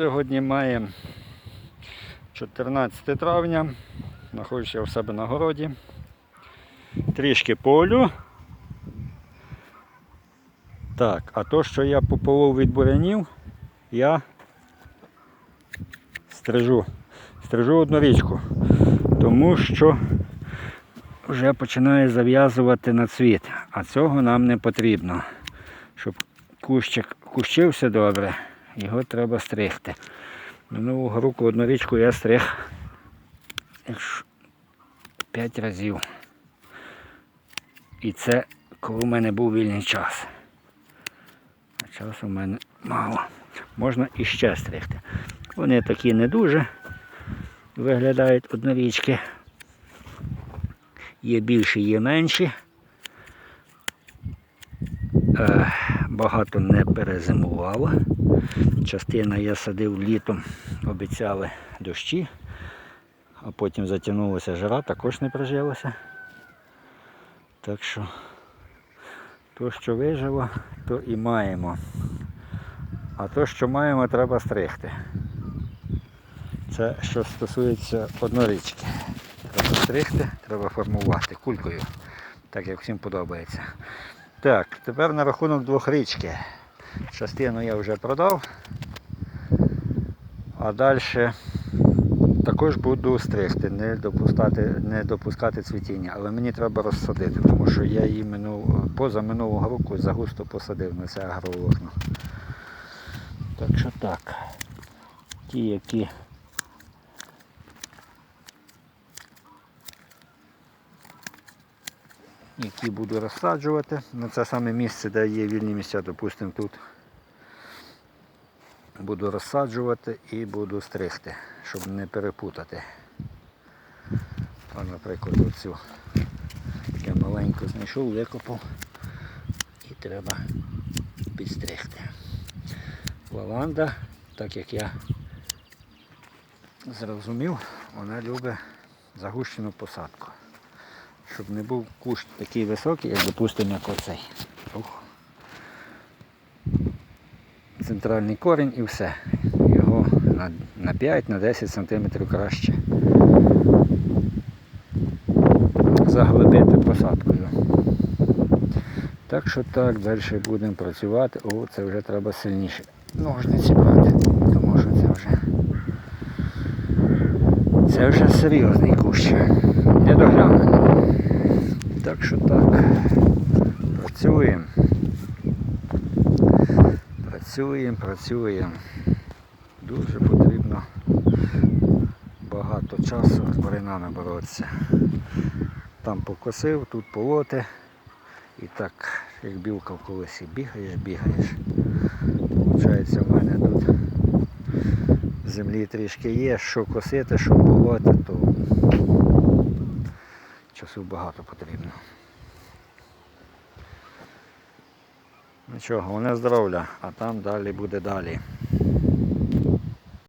Сьогодні маємо 14 травня. Знаходжуся у себе на городі. Трішки полю. Так, а то, що я пополов від бурянів, я стрижу. Стрижу одну річку. Тому що вже починає зав'язувати на цвіт. А цього нам не потрібно. Щоб кущик кущився добре, його треба стригти. Минулого року одну річку я стриг 5 разів. І це коли в мене був вільний час. А часу в мене мало. Можна іще стригти. Вони такі не дуже виглядають однорічки. Є більші, є менші. Е, Багато не перезимувало. Частина я садив літом, обіцяли дощі, а потім затягнулася жара, також не прижилося. Так що то, що вижило, то і маємо. А то, що маємо, треба стригти. Це що стосується однорічки. Треба стригти, треба формувати кулькою, так як всім подобається. Так, тепер на рахунок двохрічки. Частину я вже продав, а далі також буду стригти, не допускати, не допускати цвітіння, але мені треба розсадити, тому що я її минув, поза минулого року загусто посадив на це агроволокно. Так що так. Ті, які які буду розсаджувати. На це саме місце, де є вільні місця, допустимо тут. Буду розсаджувати і буду стригти, щоб не перепутати. То, наприклад, оцю я маленьку знайшов, викопав і треба підстригти. Лаванда, так як я зрозумів, вона любить загущену посадку щоб не був кущ такий високий, як допустимо, як оцей. Ух. Центральний корінь і все. Його на, на 5-10 см краще заглибити посадкою. Так що так, далі будемо працювати. О, це вже треба сильніше ножниці брати, тому що це вже це вже серйозний кущ. Не доглянений. Так що так. Працюємо. Працюємо, працюємо. Дуже потрібно багато часу з бурянами боротися. Там покосив, тут полоти. І так, як білка в колесі, бігаєш, бігаєш. Получається, в мене тут землі трішки є, що косити, що полоти, то часу багато потрібно. Нічого, головне здоров'я, а там далі буде далі.